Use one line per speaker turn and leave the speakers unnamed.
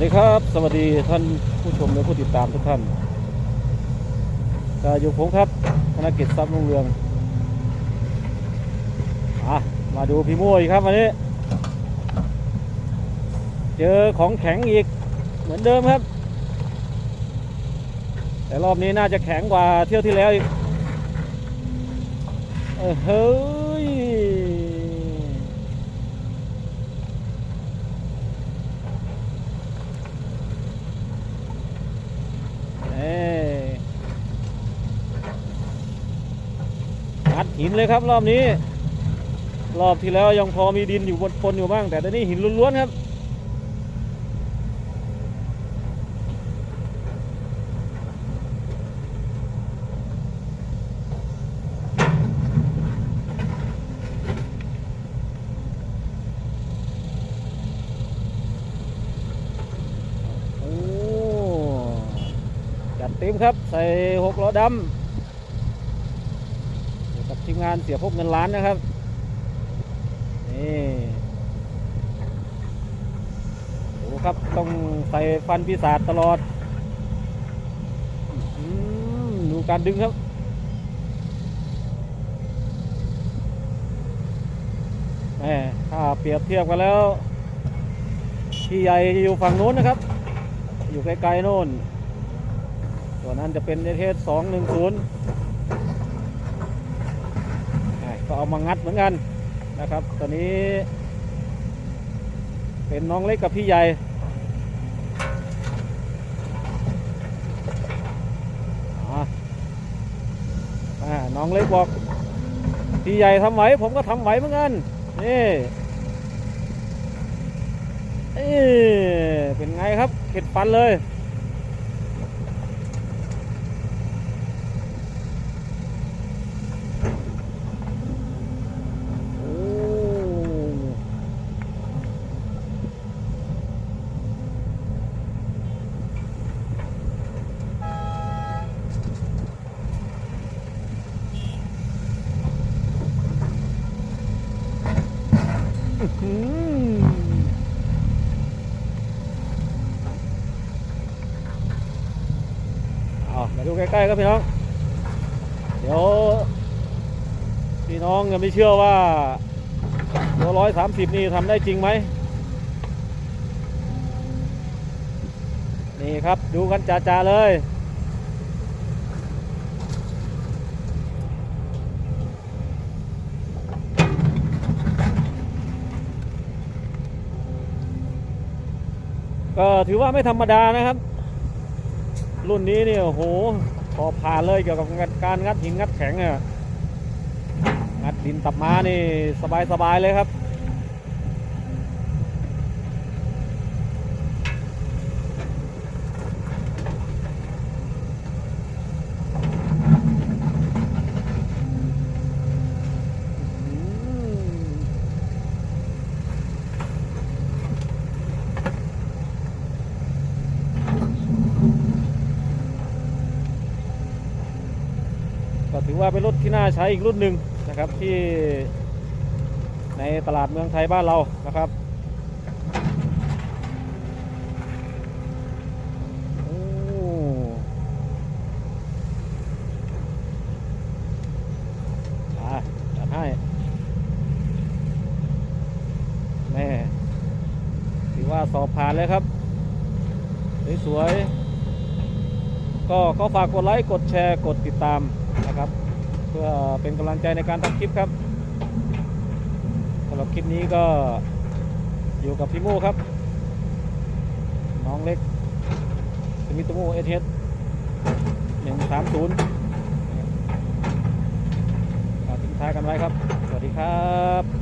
วัสดีครับ สวัสดีท่านผู้ชมและผู้ติดตามทุกท่านอยู่ผมครับธนกิจทรัพย์รุ่งเรืองอะมาดูพี่มุ้ยครับวันนี้ เจอของแข็งอีกเหมือนเดิมครับ แต่รอบนี้น่าจะแข็งกว่าเที่ยวที่แล้วอีกเออเฮ้ย เอ้ย อัดหินเลยครับ รอบนี้ รอบที่แล้วยังพอมีดินอยู่บนปนอยู่บ้าง แต่ตอนนี้หินล้วนๆครับโอ้จัดเต็มครับ ใส่หกล้อดำ ทีมงานเสียพบเงินล้านนะครับ นี่ดูครับต้องใส่ฟันปีศาจตลอดอดูการดึงครับแหมถ้าเปรียบเทียบกันแล้ว พี่ใหญ่อยู่ฝั่งนู้นนะครับ อยู่ไกลๆโน่นส่วนนั้นจะเป็นเทสสองหนึ่งศูนย์ ก็เอามางัดเหมือนกันนะครับตัวนี้ เป็นน้องเล็กกับพี่ใหญ่อะอ่าน้องเล็กบอกพี่ใหญ่ทำไหวผมก็ทำไหวเหมือนกันนี่เอ้เป็นไงครับเข็ดฟันเลย เอามาดูใกล้ๆครับพี่น้อง เดี๋ยว พี่น้องยังไม่เชื่อว่าตัวร้อยสามสิบนี่ทำได้จริงไหม นี่ครับดูกันจ่าๆเลย ก็ถือว่าไม่ธรรมดานะครับ รุ่นนี้เนี่ยโหพอผ่านเลยเกี่ยวกับการงัดหินงัดแข็งเนี่ยงัดดินตับม้านี่สบายสบายๆเลยครับ ถือว่าเป็นรถที่น่าใช้อีกรุ่นหนึ่งนะครับที่ในตลาดเมืองไทยบ้านเรานะครับโอ้อะจัดให้แม่ถือว่าสอบผ่านเลยครับ สวยๆก็ก็ฝากกดไลค์ กดแชร์ กดติดตาม เพื่อเป็นกำลังใจในการทำคลิปครับสำหรับคลิปนี้ก็อยู่กับพี่โม่ครับ น้องเล็กสมิตโม่เอเทสหนึ่งสามศูนย์ฝากทิ้งท้ายกันไว้ครับ สวัสดีครับ